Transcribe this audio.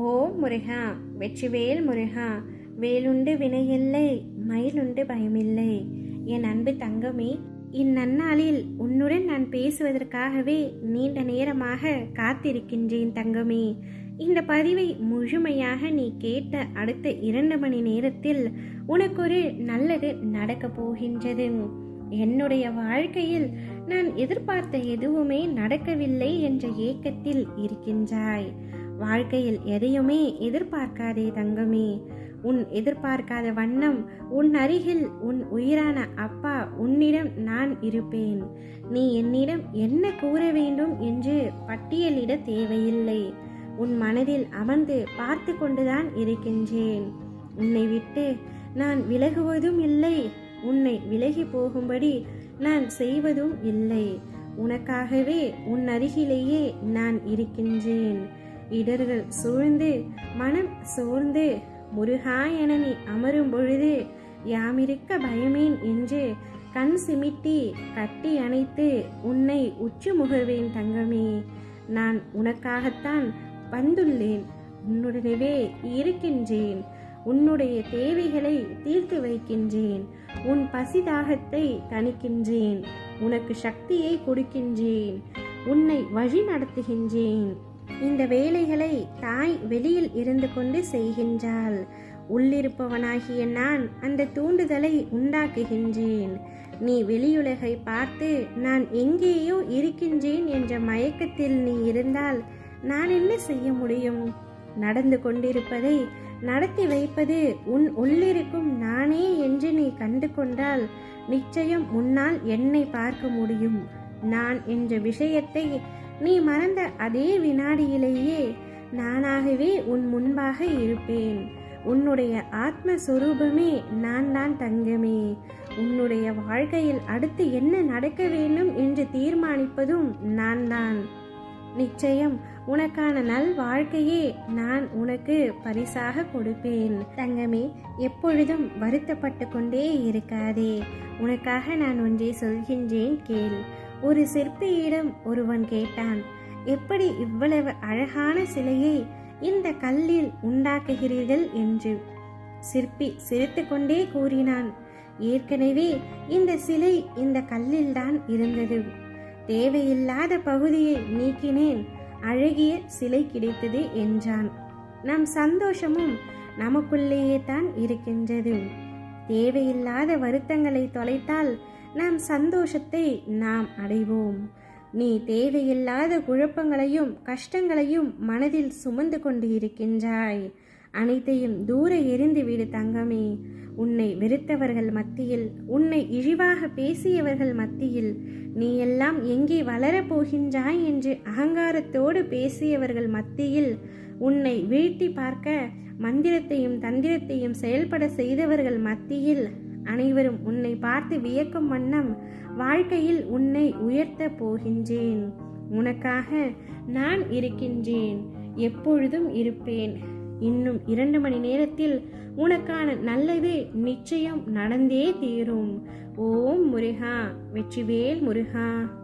ஓ முருகா வெற்றிவேல் முருகா வேலுண்டு வினையில்லை மயிலுண்டு பயமில்லை. என் அன்பு தங்கமே இந்நன்னாளில் உன்னுடன் நான் பேசுவதற்காகவே நீண்ட நேரமாக காத்திருக்கின்றேன் தங்கமே. இந்த பதிவை முழுமையாக நீ கேட்ட அடுத்த இரண்டு மணி நேரத்தில் உனக்கொரு நல்லது நடக்க போகின்றது. என்னுடைய வாழ்க்கையில் நான் எதிர்பார்த்த எதுவுமே நடக்கவில்லை என்ற ஏக்கத்தில் இருக்கின்றாய். வாழ்க்கையில் எதையுமே எதிர்பார்க்காதே தங்கமே. உன் எதிர்பார்க்காத வண்ணம் உன் அருகில் உன் உயிரான அப்பா உன்னிடம் நான் இருப்பேன். நீ என்னிடம் என்ன கூற வேண்டும் என்று பட்டியலிட தேவையில்லை. உன் மனதில் அமர்ந்து பார்த்து கொண்டுதான் இருக்கின்றேன். உன்னை விட்டு நான் விலகுவதும் இல்லை. உன்னை விலகி போகும்படி நான் செய்வதும் இல்லை. உனக்காகவே உன் அருகிலேயே நான் இருக்கின்றேன். இடர்கள் சூழ்ந்து மனம் சோர்ந்து முருகா என நீ அமரும் பொழுது யாமிருக்க பயமேன் என்று கண் சிமிட்டி கட்டி அணைத்து உன்னை உச்சி முகர்வேன் தங்கமே. நான் உனக்காகத்தான் வந்துள்ளேன் உன்னுடனவே இருக்கின்றேன் உன்னுடைய தேவைகளை தீர்த்து வைக்கின்றேன் உன் பசிதாகத்தை தணிக்கின்றேன் உனக்கு சக்தியை கொடுக்கின்றேன் உன்னை வழி நடத்துகின்றேன். இந்த வேலைகளை தாய் வெளியில் இருந்து கொண்டு செய்கின்றாள். உள்ளிருப்பவனாகிய நான் அந்த தூண்டுதலை உண்டாக்குகின்றேன். நீ வெளியுலகை பார்த்து நான் எங்கேயோ இருக்கின்றேன் என்ற மயக்கத்தில் நீ இருந்தால் நான் என்ன செய்ய முடியும்? நடந்து கொண்டிருப்பதை நடத்தி வைப்பது உன் உள்ளிருக்கும் நானே என்று நீ கண்டு கொண்டால் நிச்சயம் உன்னால் என்னை பார்க்க முடியும். நான் என்ற விஷயத்தை நீ மறந்த அதே வினாடியிலேயே நானாகவே உன் முன்பாக இருப்பேன். உன்னுடைய ஆத்மஸ்வரூபமே நான் தான் தங்கமே. உன்னுடைய வாழ்க்கையில் அடுத்து என்ன நடக்க வேண்டும் என்று தீர்மானிப்பதும் நான் தான் நிச்சயம் உனக்கான நல் வாழ்க்கையே நான் உனக்கு பரிசாக கொடுப்பேன். தங்கமே எப்பொழுதும் வருத்தப்பட்டு கொண்டே இருக்காதே. உனக்காக நான் ஒன்றே சொல்கின்றேன் கேள். ஒரு சிற்பியிடம் ஒருவன் கேட்டான் எப்படி இவ்வளவு அழகான சிலையை இந்த கல்லில் உண்டாக்குகிறீர்கள்? என்று. சிற்பி சிரித்துக்கொண்டே கூறினான் ஏற்கனவே இந்த சிலை இந்த கல்லில்தான் இருந்தது. தேவையில்லாத பகுதியை நீக்கினேன் அழகிய சிலை கிடைத்தது என்றான். நம் சந்தோஷமும் நமக்குள்ளேயே தான் இருக்கின்றது. தேவையில்லாத வருத்தங்களை தொலைத்தால் நம் சந்தோஷத்தை நாம் அடைவோம். நீ தேவையில்லாத குழப்பங்களையும் கஷ்டங்களையும் மனதில் சுமந்து கொண்டு இருக்கின்றாய். அனைத்தையும் தூர எரிந்துவிடு தங்கமே. உன்னை வெறுத்தவர்கள் மத்தியில் உன்னை இழிவாக பேசியவர்கள் மத்தியில் நீ எல்லாம் எங்கே வளரப் போகின்றாய் என்று அகங்காரத்தோடு பேசியவர்கள் மத்தியில் உன்னை வீழ்த்தி பார்க்க மந்திரத்தையும் தந்திரத்தையும் செயல்பட செய்தவர்கள் மத்தியில் அனைவரும் உன்னை பார்த்து வியக்கும் வண்ணம் வாழ்க்கையில் உன்னை உயர்த்த போகின்றேன். உனக்காக நான் இருக்கின்றேன். எப்பொழுதும் இருப்பேன். இன்னும் இரண்டு மணி நேரத்தில் உனக்கான நல்லது நிச்சயம் நடந்தே தீரும். ஓம் முருகா வெற்றிவேல் முருகா.